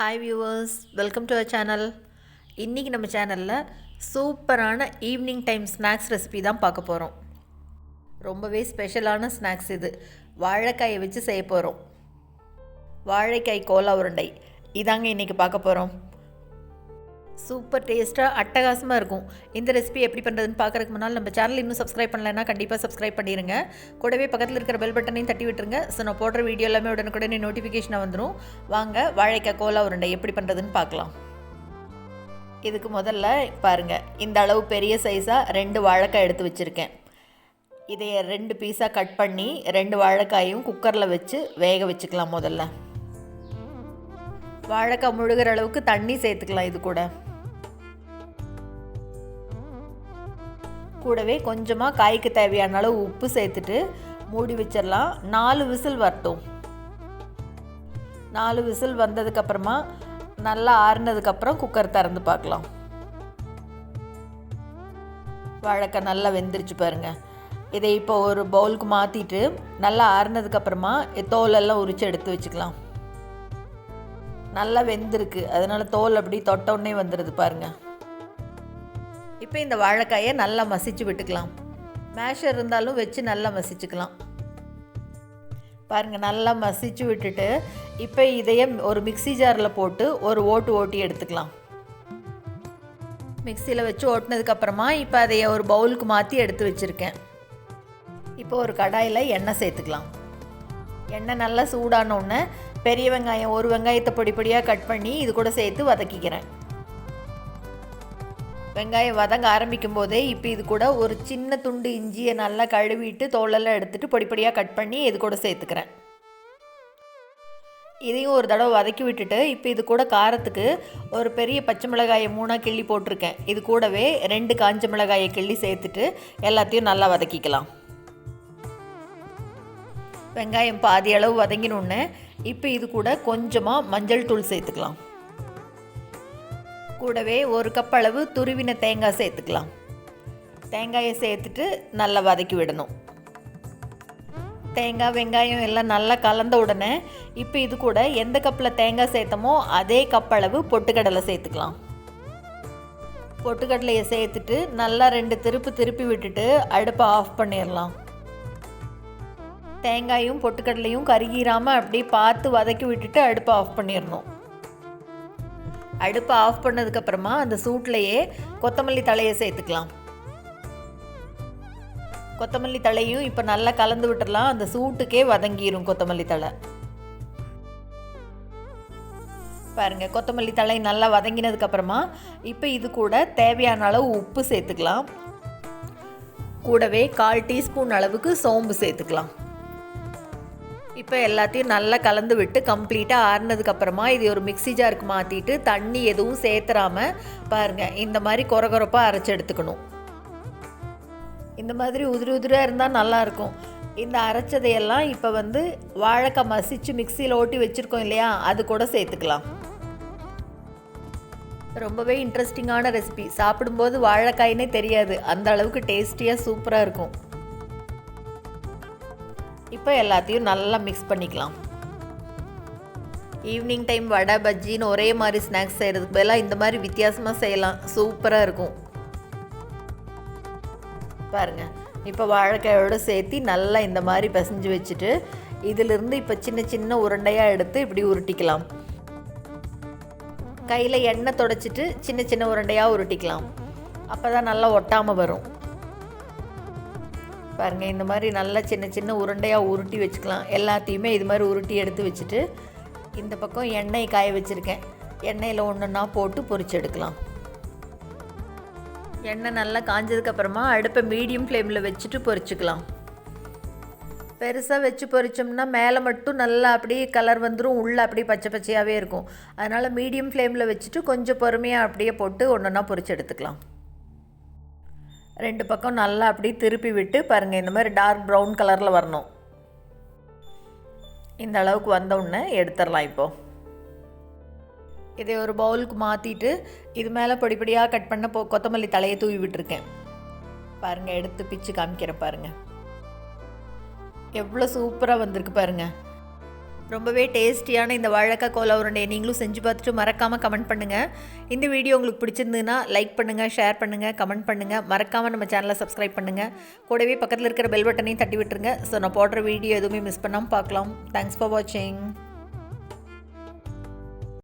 Hi viewers welcome to our channel இன்றைக்கி நம்ம சேனலில் சூப்பரான ஈவினிங் டைம் ஸ்நாக்ஸ் ரெசிபி தான் பார்க்க போகிறோம் ரொம்பவே ஸ்பெஷலான ஸ்நாக்ஸ் இது. வாழைக்காயை வச்சு செய்ய போகிறோம் வாழைக்காய் கோலா உருண்டை. இதாங்க இன்றைக்கி பார்க்க போகிறோம் சூப்பர் டேஸ்ட்டாக அட்டகாசமாக இருக்கும். இந்த ரெசிபி எப்படி பண்ணுறதுன்னு பார்க்குறதுக்கு முன்னால் நம்ம சேனல் இன்னும் சப்ஸ்கிரைப் பண்ணலைன்னா கண்டிப்பாக சப்ஸ்கிரைப் பண்ணிடுங்க கூடவே பக்கத்தில் இருக்கிற பெல் பட்டனையும் தட்டி விட்டுருங்க. ஸோ நான் போடுற வீடியோ எல்லாமே உடனுக்குடனே நோட்டிஃபிகேஷனாக வந்துடும் வாங்க வாழைக்காய் கோலா உருண்டை எப்படி பண்ணுறதுன்னு பார்க்கலாம். இதுக்கு முதல்ல பாருங்கள் இந்த அளவு பெரிய சைஸாக ரெண்டு வாழைக்காய் எடுத்து வச்சுருக்கேன். இதை ரெண்டு பீஸாக கட் பண்ணி ரெண்டு வாழைக்காயும் குக்கரில் வச்சு வேக வச்சுக்கலாம் முதல்ல. வாழைக்காய் முழுகிற அளவுக்கு தண்ணி சேர்த்துக்கலாம் இது கூட. கூடவே கொஞ்சமாக காய்க்கு தேவையான அளவு உப்பு சேர்த்துட்டு மூடி வச்சிடலாம். நாலு விசில் வரட்டும். நாலு விசில் வந்ததுக்கப்புறமா நல்லா ஆறுனதுக்கப்புறம் குக்கர் திறந்து பார்க்கலாம். வாழைக்காய் நல்லா வெந்துருச்சு பாருங்கள் இதை இப்போ ஒரு பவுலுக்கு மாற்றிட்டு நல்லா ஆறுனதுக்கப்புறமா தோலெல்லாம் உரித்து எடுத்து வச்சுக்கலாம். நல்லா வெந்திருக்கு. அதனால் தோல் அப்படி தொட்ட வந்துடுது பாருங்கள் இப்போ இந்த வாழைக்காயை நல்லா மசிச்சு விட்டுக்கலாம். மேஷர் இருந்தாலும் வச்சு நல்லா மசிச்சுக்கலாம். பாருங்கள் நல்லா மசிச்சு விட்டுட்டு இப்போ இதையே ஒரு மிக்சி ஜாரில் போட்டு ஒரு ஓட்டு ஓட்டி எடுத்துக்கலாம். மிக்சியில் வச்சு ஓட்டினதுக்கப்புறமா இப்போ அதைய ஒரு பவுலுக்கு மாற்றி எடுத்து வச்சுருக்கேன். இப்போ ஒரு கடாயில் எண்ணெய் சேர்த்துக்கலாம். எண்ணெய் நல்லா சூடானோடனே பெரிய வெங்காயம் ஒரு வெங்காயத்தை பொடி பொடியாக கட் பண்ணி இது கூட சேர்த்து வதக்கிக்கிறேன். வெங்காயம் வதங்க ஆரம்பிக்கும் போதே இப்போ இது கூட ஒரு சின்ன துண்டு இஞ்சியை நல்லா கழுவிட்டு தோலெல்லாம் எடுத்துகிட்டு பொடி பொடியாக கட் பண்ணி இது கூட சேர்த்துக்கிறேன். இதையும் ஒரு தடவை வதக்கி விட்டுட்டு இப்போ இது கூட காரத்துக்கு ஒரு பெரிய பச்சை மிளகாயை மூணாக கிள்ளி போட்டிருக்கேன். இது கூடவே ரெண்டு காஞ்ச மிளகாயை கிள்ளி சேர்த்துட்டு எல்லாத்தையும் நல்லா வதக்கிக்கலாம். வெங்காயம் பாதி அளவு வதங்கினோடனே இப்போ இது கூட கொஞ்சமாக மஞ்சள் தூள் சேர்த்துக்கலாம். கூடவே ஒரு கப் அளவு துருவின தேங்காய் சேர்த்துக்கலாம். தேங்காயை சேர்த்துட்டு நல்லா வதக்கி விடணும். தேங்காய் வெங்காயம் எல்லாம் நல்லா கலந்த உடனே இப்போ இது கூட எந்த கப்பில் தேங்காய் சேர்த்தமோ அதே கப் அளவு பொட்டுக்கடலை சேர்த்துக்கலாம். பொட்டுக்கடலையை சேர்த்துட்டு நல்லா ரெண்டு திருப்பு திருப்பி விட்டுட்டு அடுப்பை ஆஃப் பண்ணிடலாம் தேங்காயும் பொட்டுக்கடலையும் கருகிராமல் அப்படியே பார்த்து வதக்கி விட்டுட்டு அடுப்பை ஆஃப் பண்ணிடணும் அடுப்பை ஆஃப் பண்ணதுக்கப்புறமா அந்த சூட்லேயே கொத்தமல்லி தலையை சேர்த்துக்கலாம். கொத்தமல்லி தலையும் இப்போ நல்லா கலந்து விட்டுடலாம். அந்த சூட்டுக்கே வதங்கிடும் கொத்தமல்லி தலை பாருங்க கொத்தமல்லி தலை நல்லா வதங்கினதுக்கப்புறமா இப்போ இது கூட தேவையான அளவு உப்பு சேர்த்துக்கலாம். கூடவே கால் டீஸ்பூன் அளவுக்கு சோம்பு சேர்த்துக்கலாம். இப்போ எல்லாத்தையும் நல்லா கலந்து விட்டு கம்ப்ளீட்டாக ஆறுனதுக்கப்புறமா இது ஒரு மிக்சி ஜாருக்கு மாற்றிட்டு தண்ணி எதுவும் சேர்த்துறாமல் பாருங்கள் இந்த மாதிரி குறகுறப்பாக அரைச்சி எடுத்துக்கணும். இந்த மாதிரி உதிரி உதிராக இருந்தால் நல்லாயிருக்கும் இந்த அரைச்சதையெல்லாம் இப்போ வந்து வாழைக்காய் மசிச்சு மிக்சியில் ஓட்டி வச்சுருக்கோம் இல்லையா அது கூட சேர்த்துக்கலாம். ரொம்பவே இன்ட்ரெஸ்டிங்கான ரெசிபி சாப்பிடும்போது வாழைக்காயினே தெரியாது அந்த அளவுக்கு டேஸ்டியாக சூப்பராக இருக்கும். இப்போ எல்லாத்தையும் நல்லா மிக்ஸ் பண்ணிக்கலாம். ஈவினிங் டைம் வடை பஜ்ஜின்னு ஒரே மாதிரி ஸ்நாக்ஸ் செய்கிறதுக்கு பதிலாக இந்த மாதிரி வித்தியாசமாக செய்யலாம். சூப்பராக இருக்கும். பாருங்கள் இப்போ வாழைக்காயோடு சேர்த்து நல்லா இந்த மாதிரி பிசைஞ்சு வச்சுட்டு இதிலிருந்து இப்போ சின்ன சின்ன உருண்டையாக எடுத்து இப்படி உருட்டிக்கலாம். கையில் எண்ணெய் தொடச்சிட்டு சின்ன சின்ன உருண்டையாக உருட்டிக்கலாம். அப்போ தான் நல்லா ஒட்டாமல் வரும். பாருங்கள் இந்த மாதிரி நல்லா சின்ன சின்ன உருண்டையாக உருட்டி வச்சுக்கலாம். எல்லாத்தையுமே இது மாதிரி உருட்டி எடுத்து வச்சுட்டு இந்த பக்கம் எண்ணெய் காய வச்சுருக்கேன். எண்ணெயில் ஒன்றுன்னா போட்டு பொரிச்சு எடுக்கலாம். எண்ணெய் நல்லா காஞ்சதுக்கப்புறமா அடுப்பை மீடியம் ஃப்ளேமில் வச்சுட்டு பொறிச்சுக்கலாம் பெருசாக வச்சு பொறிச்சோம்னா மேலே மட்டும் நல்லா அப்படியே கலர் வந்துடும் உள்ளே அப்படியே பச்சை பச்சையாகவே இருக்கும். அதனால் மீடியம் ஃப்ளேமில் வச்சுட்டு கொஞ்சம் பொறுமையாக அப்படியே போட்டு ஒன்றுன்னா பொரிச்சு எடுத்துக்கலாம். ரெண்டு பக்கம் நல்லா அப்படி திருப்பி விட்டு பாருங்கள் இந்த மாதிரி டார்க் ப்ரௌன் கலரில் வரணும். இந்த அளவுக்கு வந்தவுடனே எடுத்துடலாம் இப்போது இதை ஒரு பவுலுக்கு மாற்றிட்டு இது மேலே படிப்படியாக கட் பண்ண போ கொத்தமல்லி தலையை தூவி விட்டுருக்கேன். பாருங்கள் எடுத்து பிச்சு காமிக்கிறேன் பாருங்கள் எவ்வளோ சூப்பராக வந்திருக்கு பாருங்கள் ரொம்பவே டேஸ்டியான இந்த வாழைக்காய் கோலா உருண்டையை நீங்களும் செஞ்சு பார்த்துட்டு மறக்காமல் கமெண்ட் பண்ணுங்கள் இந்த வீடியோ உங்களுக்கு பிடிச்சிருந்ததுன்னா லைக் பண்ணுங்கள் ஷேர் பண்ணுங்கள் கமெண்ட் பண்ணுங்கள் மறக்காமல் நம்ம சேனலை சப்ஸ்கிரைப் பண்ணுங்கள் கூடவே பக்கத்தில் இருக்கிற பெல் பட்டனையும் தட்டி விட்டுருங்க. ஸோ நான் போடுற வீடியோ எதுவுமே மிஸ் பண்ணாமல் பார்க்கலாம். தேங்க்ஸ் ஃபார் வாட்சிங்